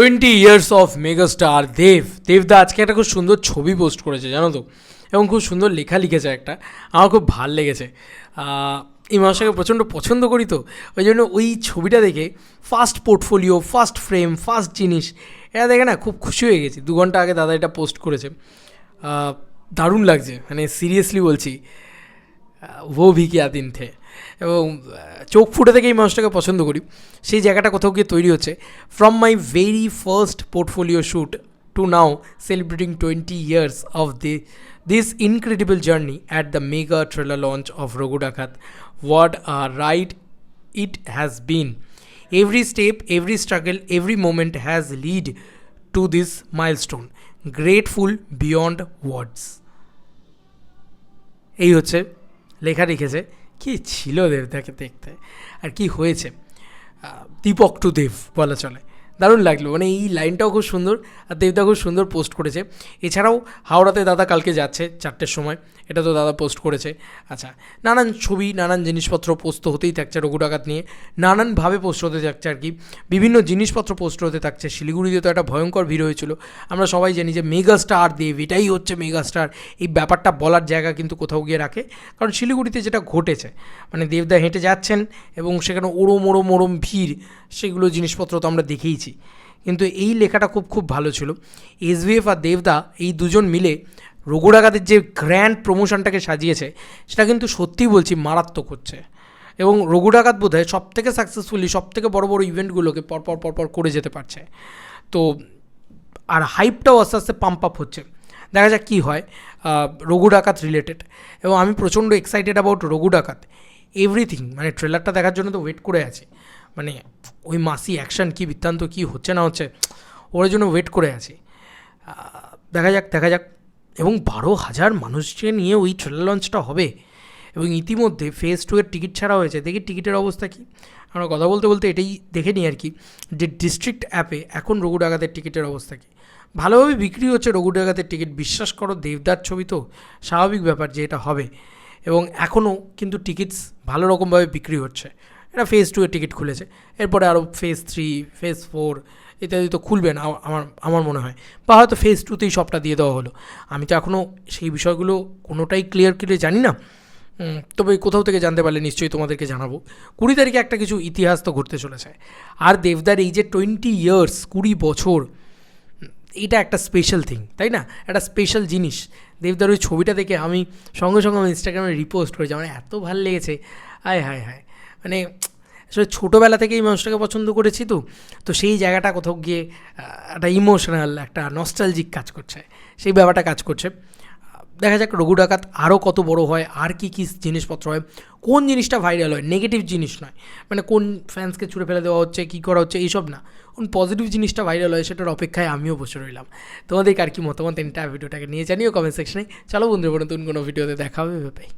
Twenty years of megastar Dev দেবদা আজকে একটা খুব সুন্দর ছবি পোস্ট করেছে, জানো তো? এবং খুব সুন্দর লেখা লিখেছে একটা। আমার খুব ভালো লেগেছে। এই মানুষটাকে প্রচণ্ড পছন্দ করি তো। ওই জন্য ওই ছবিটা দেখে first portfolio first frame first জিনিস এটা দেখে না খুব খুশি হয়ে গেছি। দু ঘণ্টা আগে দাদা এটা পোস্ট করেছে। দারুণ লাগছে। মানে সিরিয়াসলি বলছি ও ভি কিয়া দিন এবং চোখ ফুটে থেকে এই মানুষটাকে পছন্দ করি সেই জায়গাটা কোথাও গিয়ে তৈরি হচ্ছে from my very first portfolio shoot to now celebrating twenty years of the this incredible journey at the mega trailer launch of Raghu Dakat what a ride it has been. Every step, every struggle, every moment has lead to this milestone. Grateful beyond words. এই হচ্ছে লেখা লিখেছে কি ছিল দেবদাকে দেখতে? আর কি হয়েছে? Dipak two দেব বলা চলে। দারুণ লাগল। মানে এই লাইনটাও খুব সুন্দর আর দেবদা খুব সুন্দর পোস্ট করেছে। এছাড়াও হাওড়াতে দাদা কালকে যাচ্ছে চারটের সময়। এটা তো দাদা পোস্ট করেছে। আচ্ছা নানান ছবি, নানান জিনিসপত্র পোস্ট হতেই থাকছে রঘু ডাকাত নিয়ে। নানানভাবে পোস্ট হতে থাকছে আর কি। বিভিন্ন জিনিসপত্র পোস্ট হতে থাকছে। শিলিগুড়িতে তো একটা ভয়ঙ্কর ভিড় হয়েছিল। আমরা সবাই জানি যে মেগা স্টার দেব, এটাই হচ্ছে মেগা স্টার এই ব্যাপারটা বলার জায়গা কিন্তু কোথাও গিয়ে রাখে। কারণ শিলিগুড়িতে যেটা ঘটেছে মানে দেবদা হেঁটে যাচ্ছেন এবং সেখানে ওরম ওরম ওরম ভিড়, সেগুলো জিনিসপত্র তো আমরা দেখেইছি। কিন্তু এই লেখাটা খুব খুব ভালো ছিল। এসভিএফ আর দেবদা এই দুজন মিলে রঘুডাগাদের যে গ্র্যান্ড প্রমোশনটাকে সাজিয়েছে, সেটা কিন্তু সত্যিই বলছি মারাত্মক হচ্ছে। এবং রঘু ডাকাত বোধ হয় সব থেকে সাকসেসফুলি সব থেকে বড়ো বড়ো ইভেন্টগুলোকে পরপর পরপর করে যেতে পারছে। তো, আর হাইপটাও আস্তে আস্তে পাম্প আপ হচ্ছে। দেখা যাক কী হয় রঘু ডাকাত রিলেটেড এবং আমি প্রচণ্ড এক্সাইটেড অ্যাবাউট রঘু ডাকাত এভরিথিং মানে ট্রেলারটা দেখার জন্য তো ওয়েট করে আছি। মানে ওই মাসি অ্যাকশন কী বৃত্তান্ত, কী হচ্ছে না হচ্ছে, ওর জন্য ওয়েট করে আছি। দেখা যাক দেখা যাক। এবং বারো হাজার মানুষকে নিয়ে ওই ট্রেলার লঞ্চটা হবে। এবং ইতিমধ্যে ফেজ টু এর টিকিট ছাড়া হয়েছে। দেখি টিকিটের অবস্থা কী? আমরা কথা বলতে বলতে এটাই দেখে নিই আর কি, যে ডিস্ট্রিক্ট অ্যাপে এখন রঘু ডাকাতের টিকিটের অবস্থা কী? ভালোভাবে বিক্রি হচ্ছে রঘু ডাকাতের টিকিট বিশ্বাস করো, দেবদার ছবি তো স্বাভাবিক ব্যাপার যে এটা হবে। এবং এখনও কিন্তু টিকিটস ভালো রকমভাবে বিক্রি হচ্ছে। এটা ফেজ টু টিকিট খুলেছে। এরপরে আরও ফেজ থ্রি ফেজ ফোর ইত্যাদি তো খুলবে না আমার আমার মনে হয়। বা হয়তো ফেজ টুতেই সবটা দিয়ে দেওয়া হলো। আমি তো এখনও সেই বিষয়গুলো কোনোটাই ক্লিয়ার ক্লিয়ার জানি না। তবে কোথাও থেকে জানতে পারলে নিশ্চয়ই তোমাদেরকে জানাব। কুড়ি তারিখে একটা কিছু ইতিহাস তো ঘটতে চলেছে। আর দেবদার এই যে টোয়েন্টি ইয়ার্স কুড়ি বছর, এটা একটা স্পেশাল থিং তাই না? একটা স্পেশাল জিনিস। দেবদার ওই ছবিটা দেখে আমি সঙ্গে সঙ্গে আমার ইনস্টাগ্রামে রিপোস্ট করেছি। আমার এত ভালো লেগেছে। আয় হায় হায়। মানে আসলে ছোটোবেলা থেকেই এই মানুষটাকে পছন্দ করেছি তো তো সেই জায়গাটা কোথাও গিয়ে একটা ইমোশনাল একটা নস্টালজিক কাজ করছে। সেই ব্যাপারটা কাজ করছে। দেখা যাক রঘু ডাকাত আরও কত বড় হয়, আর কি কী জিনিসপত্র হয়, কোন জিনিসটা ভাইরাল হয় নেগেটিভ জিনিস নয়। মানে কোন ফ্যান্সকে ছুড়ে ফেলে দেওয়া হচ্ছে, কী করা হচ্ছে, এইসব না। কোন পজিটিভ জিনিসটা ভাইরাল হয় সেটার অপেক্ষায় আমিও বসে রইলাম। তোমাদের আর কি মতামত? এটা ভিডিওটাকে নিয়ে জানিও কমেন্ট সেকশনে চলো বন্ধুরা, নতুন কোনো ভিডিওতে দেখা হবে বাই